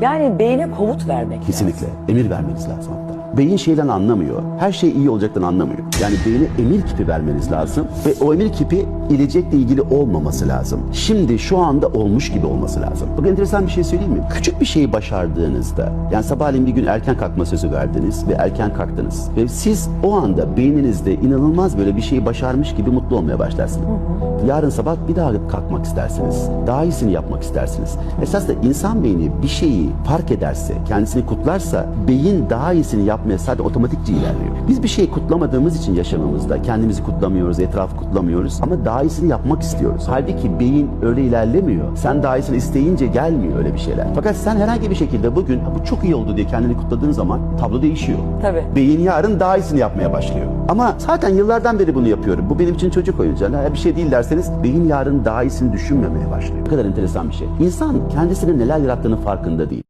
Yani beyne komut vermek Kesinlikle. lazım. Emir vermeniz lazım hatta. Beyin şeyden anlamıyor. Her şey iyi olacaktan anlamıyor. Yani beyine emir kipi vermeniz lazım. Ve o emir kipi gelecekle ilgili olmaması lazım. Şimdi şu anda olmuş gibi olması lazım. Bakın enteresan bir şey söyleyeyim mi? Küçük bir şeyi başardığınızda, yani sabahleyin bir gün erken kalkma sözü verdiniz ve erken kalktınız. Ve siz o anda beyninizde inanılmaz böyle bir şeyi başarmış gibi mutlu olmaya başlarsınız. Yarın sabah bir daha kalkmak istersiniz. Daha iyisini yapmak istersiniz. Esasında insan beyni bir şeyi fark ederse, kendisini kutlarsa beyin daha iyisini yapmaya sadece otomatikçe ilerliyor. Biz bir şeyi kutlamadığımız için yaşamımızda kendimizi kutlamıyoruz, etrafı kutlamıyoruz ama daha iyisini yapmak istiyoruz. Halbuki beyin öyle ilerlemiyor. Sen daha iyisini isteyince gelmiyor öyle bir şeyler. Fakat sen herhangi bir şekilde bugün "Ha, bu çok iyi oldu diye kendini kutladığın zaman tablo değişiyor. Tabii. Beyin yarın daha iyisini yapmaya başlıyor. Ama zaten yıllardan beri bunu yapıyorum. Bu benim için çocuk oyuncağı. Bir şey değil derseniz beyin yarın daha iyisini düşünmemeye başlıyor. Ne kadar enteresan bir şey. İnsan kendisinin neler yarattığının farkında değil.